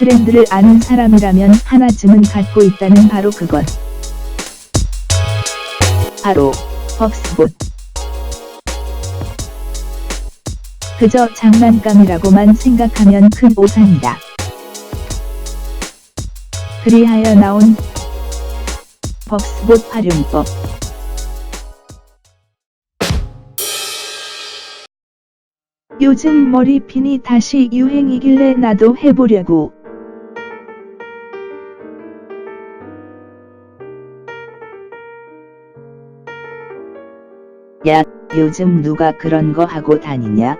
트렌드를 아는 사람이라면 하나쯤은 갖고 있다는 바로 그것. 바로 벅스봇. 그저 장난감이라고만 생각하면 큰 오산이다. 그리하여 나온 벅스봇 활용법. 요즘 머리핀이 다시 유행이길래 나도 해보려고. 야, 요즘 누가 그런 거 하고 다니냐?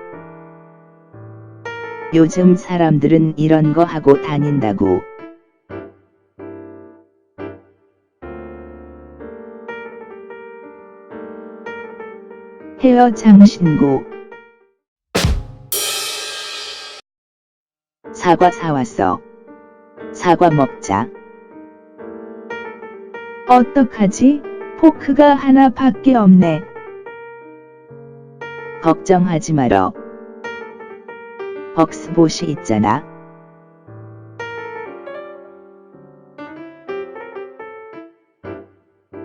요즘 사람들은 이런 거 하고 다닌다고. 헤어 장신구. 사과 사왔어. 사과 먹자. 어떡하지? 포크가 하나밖에 없네. 걱정하지 말어. 벅스봇이 있잖아.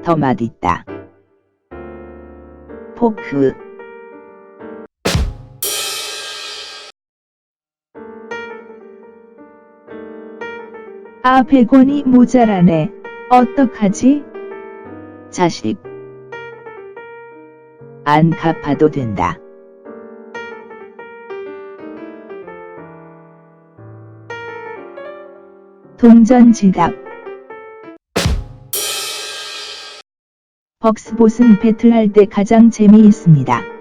더 맛있다. 포크. 아, 100원이 모자라네. 어떡하지? 자식. 안 갚아도 된다. 동전 지갑. 벅스봇은 배틀할 때 가장 재미있습니다.